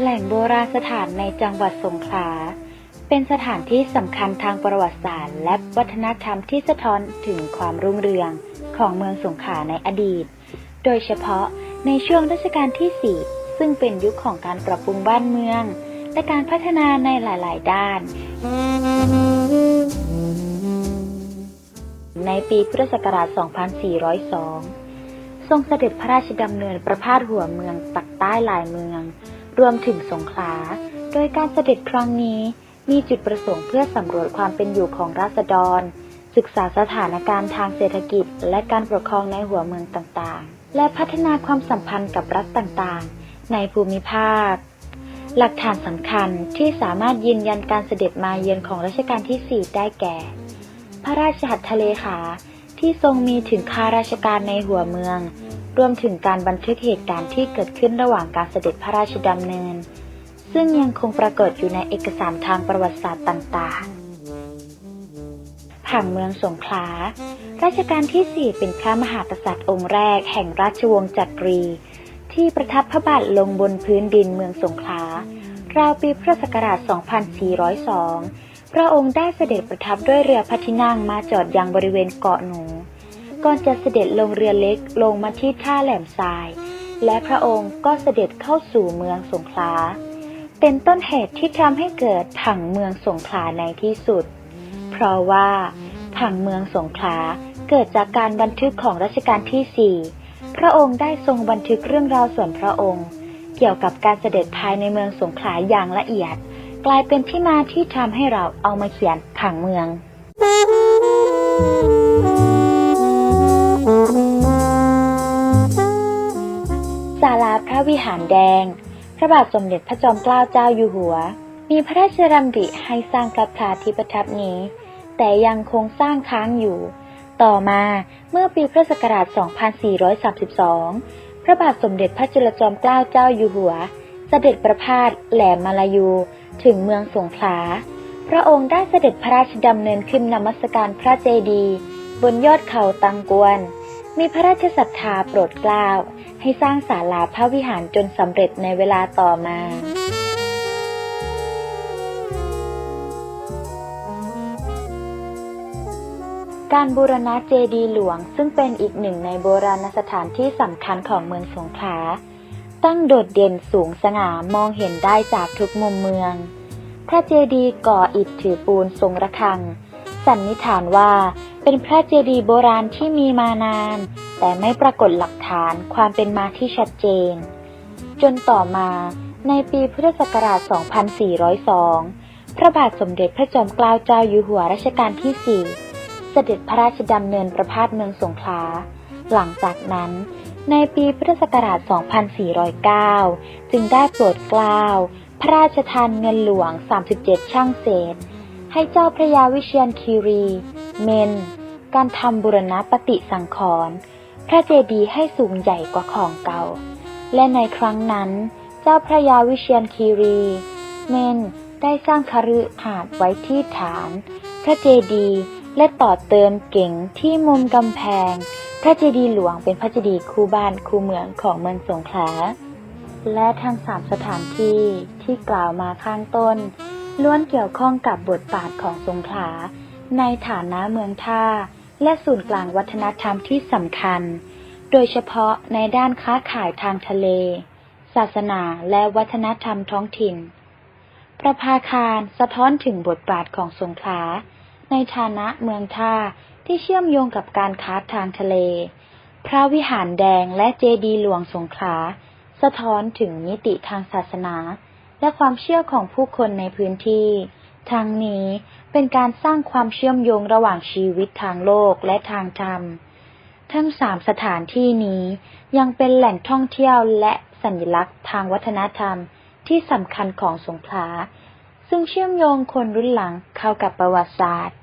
แหล่งโบราณสถานในจังหวัดสงขลา เป็นสถานที่สำคัญทางประวัติศาสตร์ และวัฒนธรรมที่สะท้อนถึงความรุ่งเรืองของเมืองสงขลาในอดีต โดยเฉพาะในช่วงรัชกาลที่ 4 ซึ่งเป็นยุคของการปรับปรุงบ้านเมือง และการพัฒนาในหลาย ๆ ด้าน ในปีพุทธศักราช 2402 ทรงเสด็จพระราชดำเนินประพาสหัวเมืองปักใต้หลายเมือง รวมถึงสงขลา โดยการเสด็จครั้งนี้มีจุดประสงค์เพื่อสำรวจความเป็นอยู่ของราษฎร ศึกษาสถานการณ์ทางเศรษฐกิจ และการปกครองในหัวเมืองต่างๆ และพัฒนาความสัมพันธ์กับรัฐต่างๆ ในภูมิภาค หลักฐานสำคัญที่สามารถยืนยันการเสด็จมาเยือนของรัชกาลที่ 4 ได้แก่ พระราชหัตถเลขา ที่ทรงมีถึงข้าราชการในหัวเมือง รวมถึงการบันทึกเหตุการณ์ที่เกิดขึ้นระหว่างการเสด็จพระราชดำเนิน ซึ่งยังคงปรากฏอยู่ในเอกสารทางประวัติศาสตร์ต่างๆ ผังเมืองสงขลา รัชกาลที่ 4 เป็นพระมหากษัตริย์องค์แรก แห่งราชวงศ์จักรี ที่ประทับพระบาทลงบนพื้นดินเมืองสงขลาราวปีพุทธศักราช 2402 พระองค์ได้เสด็จประทับด้วยเรือพระที่นั่งมาจอดยังบริเวณเกาะหนู ก่อนจะเสด็จลงเรือเล็กลงมาที่ท่าแหลมทราย และพระองค์ก็เสด็จเข้าสู่เมืองสงขลา เป็นต้นเหตุที่ทำให้เกิดผังเมืองสงขลาในที่สุด เพราะว่าผังเมืองสงขลาเกิดจากการบันทึกของรัชกาลที่4พระองค์ได้ทรงบันทึกเรื่องราวส่วนพระองค์ เกี่ยวกับการเสด็จภายในเมืองสงขลาอย่างละเอียด กลายเป็นที่มาที่ทำให้เราเอามาเขียนผังเมือง ศาลาพระวิหารแดง พระบาทสมเด็จพระจอมเกล้าเจ้าอยู่หัว มีพระราชดำริให้สร้างพระพลาที่ประทับนี้ แต่ยังคงสร้างค้างอยู่ ต่อมาเมื่อปีพุทธศักราช 2432 พระบาทสมเด็จพระจุลจอมเกล้าเจ้าอยู่หัว เสด็จประพาสแหลมมาลายู ถึงเมืองสงขลา พระองค์ได้เสด็จพระราชดำเนินขึ้นนมัสการพระเจดีย์บนยอดเขาตังกวน มีพระราชศรัทธาโปรดเกล้า ให้สร้างศาลาพระวิหารจนสำเร็จในเวลาต่อมาการบูรณะเจดีย์หลวงซึ่งเป็นอีกหนึ่งในโบราณสถานที่สำคัญของเมืองสงขลา ตั้งโดดเด่นสูงสง่ามองเห็นได้จากทุกมุมเมือง พระเจดีย์ก่ออิฐถือปูนทรงระฆัง สันนิษฐานว่าเป็นพระเจดีย์โบราณที่มีมานาน แต่ไม่ปรากฏหลักฐานความเป็นมาที่ชัดเจน จนต่อมาในปีพุทธศักราช 2402 พระบาทสมเด็จพระจอมเกล้าเจ้าอยู่หัวรัชกาลที่ 4 เสด็จพระราชดำเนินประพาสเมืองสงขลา หลังจากนั้น ในปีพุทธศักราช 2409 จึงได้โปรดเกล้า พระราชทานเงินหลวง 37 ช่างเศษ ให้เจ้าพระยาวิเชียนคีรี เมน การทำบุรณปฏิสังขรณ์พระเจดีย์ให้สูงใหญ่กว่าของเก่า และในครั้งนั้น เจ้าพระยาวิเชียนคีรี เมนได้สร้างคฤหาสน์ไว้ที่ฐาน พระเจดีย์และต่อเติมเก่งที่มุมกำแพง พระเจดีย์หลวงเป็นพระเจดีย์คู่บ้านคู่เมืองของเมืองสงขลา และทั้งสามสถานที่ที่กล่าวมาข้างต้น ล้วนเกี่ยวข้องกับบทบาทของสงขลา ในฐานะเมืองท่า และศูนย์กลางวัฒนธรรมที่สำคัญ โดยเฉพาะในด้านค้าขายทางทะเล ศาสนาและวัฒนธรรมท้องถิ่น ประภาคารสะท้อนถึงบทบาทของสงขลา ในฐานะเมืองท่าที่เชื่อมโยงกับการค้าทางทะเล พระวิหารแดงและเจดีย์หลวงสงขลา สะท้อนถึงมิติทางศาสนา และความเชื่อของผู้คนในพื้นที่ ทั้งนี้เป็นการสร้างความเชื่อมโยงระหว่างชีวิตทางโลกและทางธรรม ทั้งสามสถานที่นี้ยังเป็นแหล่งท่องเที่ยวและสัญลักษณ์ทางวัฒนธรรมที่สำคัญของสงขลา ซึ่งเชื่อมโยงคนรุ่นหลังเข้ากับประวัติศาสตร์